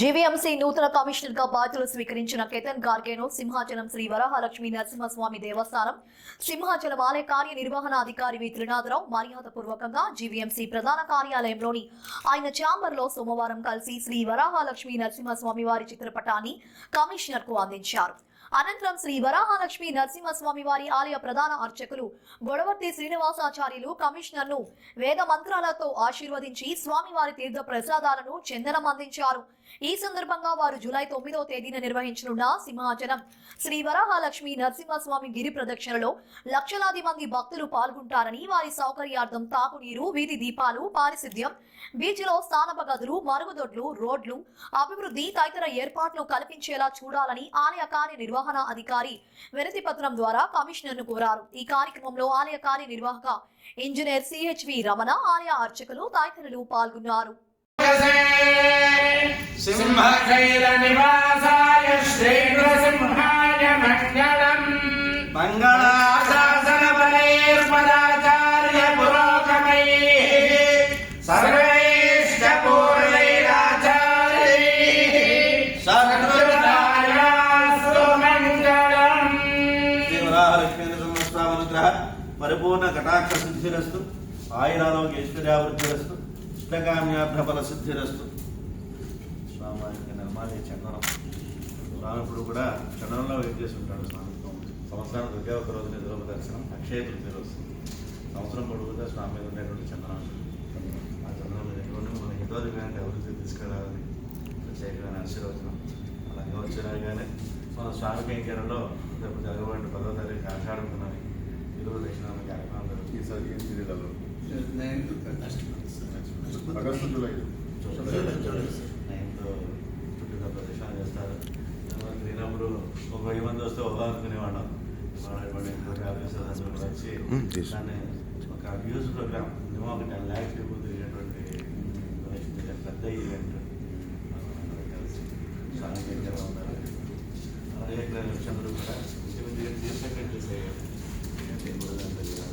GVMC నూతన కమిషనర్గా బాధ్యతలు స్వీకరించిన కేతన్ గార్గేను సింహాచలం శ్రీ వరహాలక్ష్మి నరసింహస్వామి దేవస్థానం సింహాచలం ఆలయ కార్యనిర్వహణ అధికారి వి. త్రినాథరావు మర్యాదపూర్వకంగా జీవీఎంసీ ప్రధాన కార్యాలయంలోని ఆయన ఛాంబర్లో సోమవారం కలిసి శ్రీ వరాహలక్ష్మి నరసింహస్వామి వారి చిత్రపటాన్ని కమిషనర్కు అందించారు. అనంతరం శ్రీ వరాహలక్ష్మి నరసింహస్వామి వారి ఆలయ ప్రధాన అర్చకులు గొడవర్తి శ్రీనివాసాచార్యులు కమిషనర్ను వేద మంత్రాలతో ఆశీర్వదించి స్వామివారి తీర్థ ప్రసాదాలను చందనం అందించారు ఈ సందర్భంగా వారు జూలై తొమ్మిదవ తేదీన నిర్వహించనున్న సింహాచలం శ్రీ వరాహలక్ష్మి నరసింహస్వామి గిరి ప్రదక్షిణలో లక్షలాది మంది భక్తులు పాల్గొంటారని వారి సౌకర్యార్థం తాగునీరు వీధి దీపాలు పారిశుద్ధ్యం బీచ్లో స్థానప గదులు మరుగుదొడ్లు రోడ్లు అభివృద్ధి తదితర ఏర్పాట్లు కల్పించేలా చూడాలని ఆలయ నిర్వహణ అధికారి వినతి పత్రం ద్వారా కమిషనర్ను కోరారు. ఈ కార్యక్రమంలో ఆలయ కార్యనిర్వాహక ఇంజనీర్ సిహెచ్వి రమణ ఆలయ అర్చకులు తదితరులు పాల్గొన్నారు. సింహ శ్రీవరాహలక్ష్మీనరసింహస్వామి అనుగ్రహ పరిపూర్ణ కటాక్ష సిద్ధిరస్తు ఆయురారోగ్య ఐశ్వర్యావృద్ధిరస్తు ఇష్టకామ్యార్థఫల సిద్ధిరస్తు. స్వామివారికి నిర్మాలి చందనం. రానప్పుడు కూడా చందనంలో వెయిట్ చేసి ఉంటాడు స్వామి. సంవత్సరానికి ఒకే ఒక రోజు నిధుల దర్శనం అక్షయ తృప్తి రోజు. సంవత్సరం పొడుగుగా స్వామి మీద ఉండేటువంటి చందనం ఆ చందనం మీద ఎటువంటి మన హిందూ అభివృద్ధి తీసుకురావాలని ప్రత్యేకమైన ఆశీర్వచనం. అలాగే వచ్చినాగానే మన స్వామి కైంకర్యంలో రేపు జరగబడిన పదో తారీఖు ఆషాఢకున్నది సార్ ఏ సీరియల్లో ఆగస్టు జూలై చుట్టుగా చేస్తారు. లేనప్పుడు ఒక వెయ్యి మంది వస్తే ఒక న్యూస్ ప్రోగ్రామ్ ఒక టెన్ ల్యాక్స్ ఎక్కువ పెద్ద ఈవెంట్ కలిసి చాలా దగ్గర అలాగే ఇక్కడ లక్ష్యం కూడా ఇంచుమించు